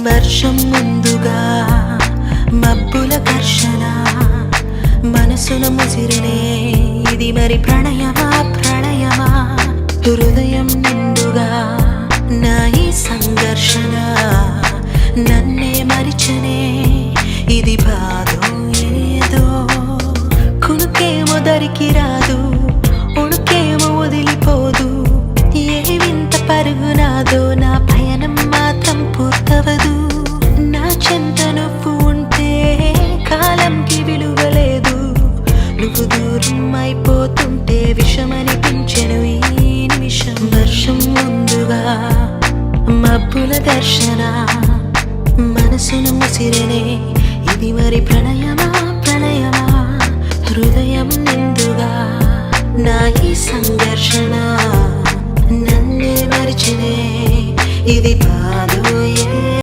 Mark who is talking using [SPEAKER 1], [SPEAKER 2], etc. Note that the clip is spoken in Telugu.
[SPEAKER 1] వర్షం ముందుగా మబ్బుల ఘర్షణ మనసున ముసిరినే ఇది మరి ప్రణయమా ప్రణయమా? హృదయం నిండుగా నా ఈ సంఘర్షణ నన్నే మరిచనే ఇది బాధో ఏదో కునుకే మొదరికి రాదు. నువ్వు దూరం అయిపోతుంటే విషమనిపించెను ఈ నిమిషం. వర్షం ముందుగా మబ్బుల దర్శన మనసును ముసిరనే ఇది మరి ప్రణయమా ప్రణయమా? హృదయం నిండుగా నా ఈ సంఘర్షణ నన్నే మరిచినే. ఇది బాధ